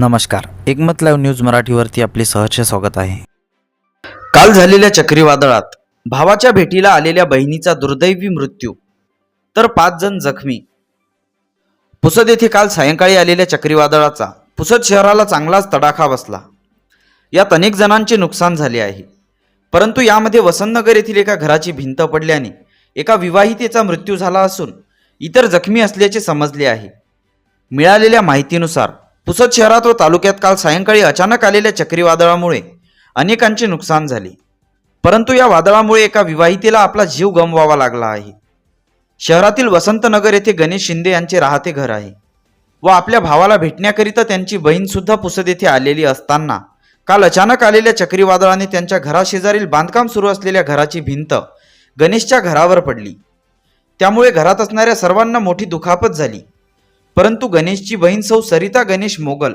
नमस्कार. एकमत live news मराठीवरती आपले सहर्ष स्वागत आहे. काल झालेल्या चक्रीवादळात भावाच्या भेटीला आलेल्या बहिणीचा दुर्दैवी मृत्यू. तर पाच जण जखमी. पुसद येथे काल सायंकाळी आलेल्या चक्रीवादळाचा पुसद शहराला चांगलाच तडाखा बसला. यात अनेक जणांचे नुकसान झाले आहे. परंतु यामध्ये वसंतनगर येथील एका घराची भिंत पडल्याने एका विवाहितेचा मृत्यू झाला असून इतर जखमी असल्याचे समजले आहे. मिळालेल्या माहितीनुसार पुसद शहरात व तालुक्यात काल सायंकाळी अचानक आलेल्या चक्रीवादळामुळे अनेकांचे नुकसान झाले. परंतु या वादळामुळे एका विवाहितेला आपला जीव गमवावा लागला आहे. शहरातील वसंतनगर येथे गणेश शिंदे यांचे राहते घर आहे व आपल्या भावाला भेटण्याकरिता त्यांची बहीण सुद्धा पुसद येथे आलेली असताना काल अचानक आलेल्या चक्रीवादळाने त्यांच्या घराशेजारील बांधकाम सुरू असलेल्या घराची भिंत गणेशच्या घरावर पडली. त्यामुळे घरात असणाऱ्या सर्वांना मोठी दुखापत झाली. परंतु गणेशची बहीण सौ सरिता गणेश मोगल.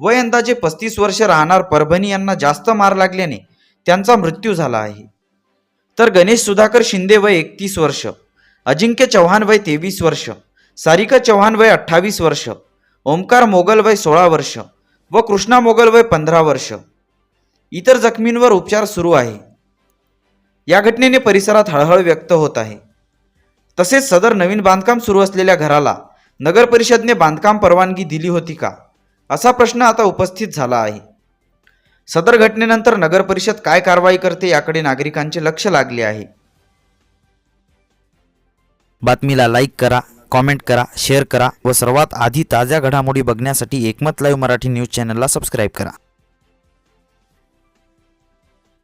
वय अंदाजे पस्तीस वर्ष राहणार परभणी यांना जास्त मार लागल्याने त्यांचा मृत्यू झाला आहे. तर गणेश सुधाकर शिंदे वय एकतीस वर्ष अजिंक्य चव्हाण वय तेवीस वर्ष सारिका चव्हाण वय अठ्ठावीस वर्ष ओमकार मोगल वय सोळा वर्ष व कृष्णा मोगल वय पंधरा वर्ष. इतर जखमींवर उपचार सुरू आहे. या घटनेने परिसरात हळहळ व्यक्त होत आहे. तसेच सदर नवीन बांधकाम सुरू असलेल्या घराला नगर परिषदने बांधकाम परवानगी दिली होती का? असा प्रश्न आता उपस्थित झाला आहे. सदर घटनेनंतर नगर परिषद काय कारवाई करते याकडे नागरिकांचे लक्ष लागले आहे. बातमीला लाईक करा कॉमेंट करा शेअर करा व सर्वात आधी ताज्या घडामोडी बघण्यासाठी एकमत लाईव्ह मराठी न्यूज चॅनलला सबस्क्राईब करा.